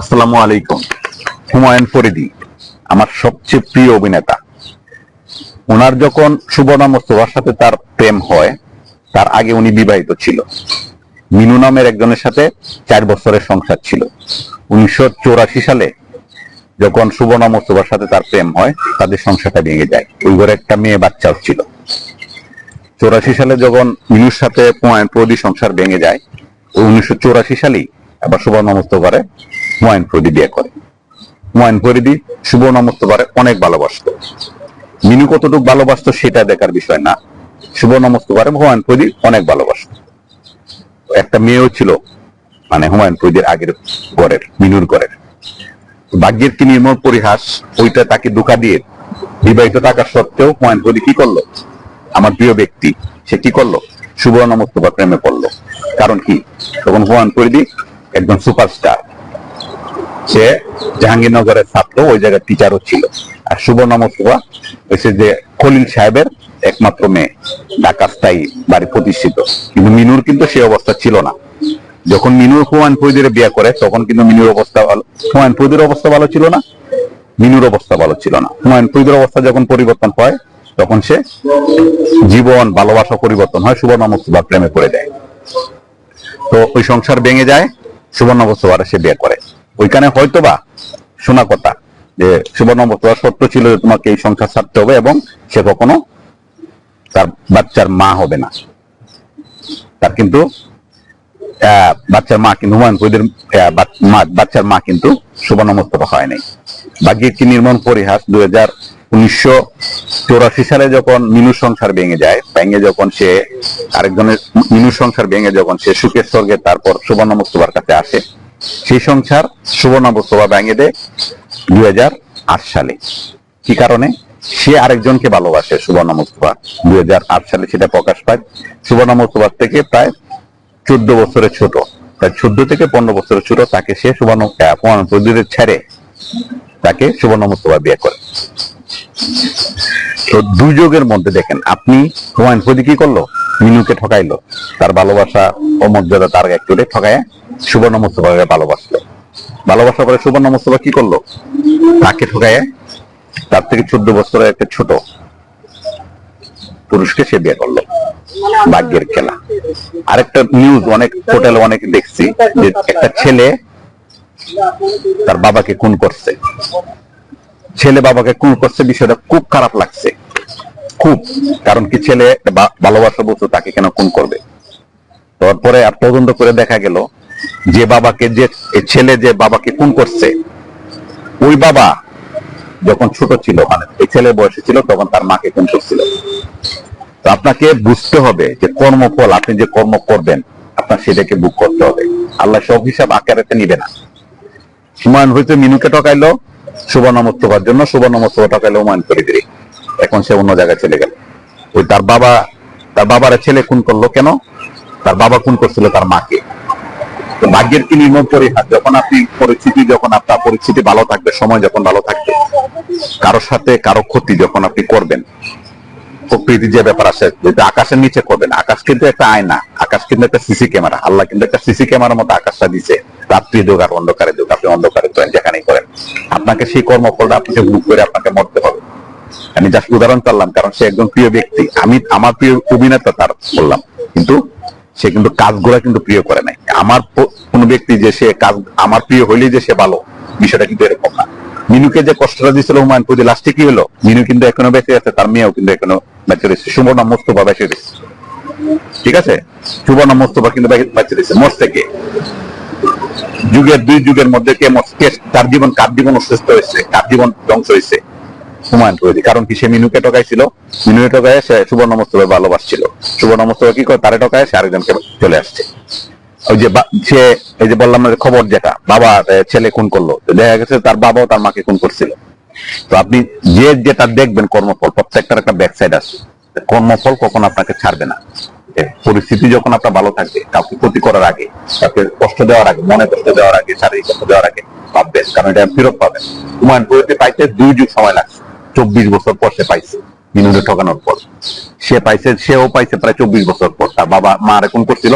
আসসালামু আলাইকুম। হুমায়ুন ফরিদি, আমার সবচেয়ে প্রিয় অভিনেতা। ওনার যখন সুবর্ণা মোস্তফার সাথে তার প্রেম হয়, তার আগে উনি বিবাহিত ছিল। মিনু নামের একজনের সাথে চার বছরের সংসার ছিল। উনিশশো সালে যখন সুবর্ণা মোস্তফার সাথে তার প্রেম হয়, তাদের সংসারটা ভেঙে যায়। ওই ঘরে একটা মেয়ে বাচ্চাও ছিল। চৌরাশি সালে যখন মিনুর সাথে হুমায়ুন ফরিদি সংসার ভেঙে যায় উনিশশো চৌরাশি সালেই আবার সুবর্ণা মোস্তফারে হুমায়ুন ফরিদি বিয়ে করে। হুমায়ুন ফরিদি সুবর্ণা অনেক ভালোবাসতো। মিনু কতটুকু ভালোবাসতো সেটা দেখার বিষয় না। সুবর্ণা মোস্তফারে হুমায়ুন ফরিদি অনেক ভালোবাসতো। একটা মেয়েও ছিল মানে হুমায়ুন ফরিদির আগের ঘরের, মিনুর ঘরের। ভাগ্যের কি নির্মল পরিহাস, ওইটা তাকে ধোকা দিয়ে বিবাহিত থাকা সত্ত্বেও হুমায়ুন ফরিদি কি করল? আমার প্রিয় ব্যক্তি, সে কি করল? সুবর্ণ মোস্তফা প্রেমে পড়ল। কারণ কি? তখন হুমায়ুন ফরিদি একজন সুপারস্টার। সে জাহাঙ্গীরনগরের ছাত্র, ওই জায়গায় টিচারও ছিল। আর সুবর্ণ মোস্তফা হচ্ছে যে খলিল সাহেবের একমাত্র মেয়ে, ঢাকা স্থায়ী বাড়ি প্রতিষ্ঠিত। কিন্তু মিনুর কিন্তু সেই অবস্থা ছিল না। যখন মিনুর হুমায়ুন ফরিদের বিয়ে করে, তখন কিন্তু মিনুর অবস্থা ভালো, হুমায়ুন ফরিদের অবস্থা ভালো ছিল না, মিনুর অবস্থা ভালো ছিল না। হুমায়ুন ফরিদের অবস্থা যখন পরিবর্তন হয়, তখন সে জীবন, ভালোবাসা পরিবর্তন হয় সুবর্ণ মুস্তফা প্রেমে পড়ে যায়। তো ওই সংসার ভেঙে যায় সুবর্ণ মুস্তফার সে বিয়ে করে। ওইখানে হয়তোবা শোনা কথা যে সুবর্ণ মুস্তফা সত্য ছিল যে তোমাকে এই সংসার ছাড়তে হবে এবং সে কখনো তার বাচ্চার মা হবে না। তার কিন্তু বাচ্চার মা কিন্তু, হুমায়ুন বাচ্চার মা কিন্তু হয় নাই। কি পরিহাস দুই হাজার উনিশশো চৌরাশি সালে যখন মিনু সংসার ভেঙে যায়, ভেঙে যখন সে আরেকজনের মিনু সংসার ভেঙে যখন সে সুখের স্বর্গে তারপর সুবর্ণ মুস্তফার কাছে আসে সেই সংসার সুবর্ণ মুস্তফা ভেঙে দেয় দুই হাজার আট সালে। কি কারণে? সে আরেকজনকে ভালোবাসে সুবর্ণ মুস্তফা দুই সালে সেটা প্রকাশ পায়। সুবর্ণ মুস্তফার থেকে প্রায় চোদ্দ বছরের ছোট। প্রায় চোদ্দ থেকে পনেরো বছরের ছোট তাকে সে সুবর্ণ ফরিদের ছেড়ে তাকে সুবর্ণ মুস্তফা বিয়ে করে। তো দুর্যোগের মধ্যে দেখেন, আপনি হুমায়ুন ফরিদি কি করল? মিনুকে ঠকাইলো। তার ভালোবাসা ও মর্যাদা তার এক করে ঠকায় সুবর্ণ মুস্তফাকে ভালোবাসলো। ভালোবাসার পরে সুবর্ণ মুস্তফা কি করল? তাকে ঠকায় তার থেকে চোদ্দ বছরের একটা ছোট পুরুষকে সে বিয়ে করল। ভাগ্যের খেলা। আরেকটা নিউজ অনেক হোটেলে অনেক দেখছি যে একটা ছেলে তার বাবাকে খুন করছে। ছেলে বাবাকে খুন করছে, বিষয়টা খুব খারাপ লাগছে। খুব। কারণ কি ছেলে ভালোবাসা বলতো তাকে কেন খুন করবে? তারপরে আর তদন্ত করে দেখা গেল যে বাবাকে যে ছেলে যে বাবাকে খুন করছে, ওই বাবা যখন ছোট ছিল মানে এই ছেলে বয়সে ছিল, তখন তার মাকে খুন করছিল। আপনাকে বুঝতে হবে যে কর্মফল, আপনি যে কর্ম করবেন, আপনার সেটাকে বুক করতে হবে। আল্লাহ সব হিসাব আকারেতে নিবে না। হুমায়ুন হইতে মিনুকে টকাইলো সুবর্ণ মোস্তফার জন্য, সুবর্ণ মোস্তফা টকাইলো হুমায়ুন ফরিদিরি এখন সে অন্য জায়গায় চলে গেল। ওই তার বাবা, তার বাবার ছেলে খুন করল কেন? তার বাবা খুন করছিল তার মাকে। তো ভাগ্যের কি নির্মম পরিহার? যখন আপনি পরিস্থিতি, যখন আপনার পরিস্থিতি ভালো থাকবে, সময় যখন ভালো থাকবে, কারোর সাথে কারও ক্ষতি যখন আপনি করবেন প্রকৃতির যে ব্যাপার আছে যেটা আকাশের নিচে করবেন আকাশ কিন্তু একটা আয়না, আকাশ কিন্তু একটা সিসি ক্যামেরা, আল্লাহ কিন্তু একটা সিসি ক্যামেরার মতো আকাশটা দিছে। রাত্রি যোগ আর অন্ধকারে যোগ আপনি অন্ধকারে করেন যেখানেই করেন। আপনাকে সেই কর্মফলটা আপনাকে বুক করে আপনাকে মরতে হবে। আমি জাস্ট উদাহরণ করলাম, কারণ সে একজন প্রিয় ব্যক্তি। আমি, আমার প্রিয় অভিনেতা তার বললাম। কিন্তু সে কিন্তু কাজগুলা কিন্তু প্রিয় করে নাই। আমার কোনো ব্যক্তি যে সে কাজ আমার প্রিয় হইলেই যে সে ভালো, বিষয়টা কিন্তু এরকম না। মিনুকে যে কষ্টটা দিয়েছিল হুমায়ুন প্রতি লাস্টে কি হলো? মিনু কিন্তু এখনও বেঁচে আছে, তার মেয়েও কিন্তু এখনও বেঁচে রয়েছে। সুবর্ণ মোস্তফা বেঁচে রয়েছে। ঠিক আছে? সুবর্ণ মোস্তফা কিন্তু বেঁচে রয়েছে মোর থেকে যুগের দুই যুগের মধ্যে কে তার জীবন, কার জীবন শ্রেষ্ঠ হয়েছে, কার জীবন ধ্বংস হয়েছে? হুমায়ুন ফরিদি কারণ কি? সে মিনুকে টকাইছিল মিনুকে সে সুবর্ণ ভালোবাসছিল। সুবর্ণ কি করে? তারে টকায় সে আরেকজনকে চলে আসছে। ওই যে সে এই যে বললাম না খবর যেটা, বাবা ছেলে খুন করল। দেখা গেছে তার বাবাও তার মাকে খুন করছিল। তো আপনি যে যেটা দেখবেন কর্মফল, প্রত্যেকটার একটা ব্যাক সাইড আছে কর্মফল কখন আপনাকে ছাড়বে না। পরিস্থিতি যখন আপনার ভালো থাকবে, কাউকে ক্ষতি করার আগে, কাউকে কষ্ট দেওয়ার আগে, মনে কষ্ট দেওয়ার আগে, শারীরিক কষ্ট দেওয়ার আগে ভাববেন, কারণ এটা ফেরত পাবেন। হুমায়ুন ফরিদকে পাইতে দুই যুগ সময় লাগছে। চব্বিশ বছর পর সে পাইছে মিনুরে ঠকানোর পর। সে পাইছে, সেও পাইছে প্রায় চব্বিশ বছর পর। তার বাবা মা আর কোন করছিল,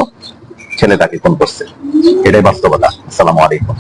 ছেলে তাকে কোন করছে। এটাই বাস্তবতা। আসসালামু আলাইকুম।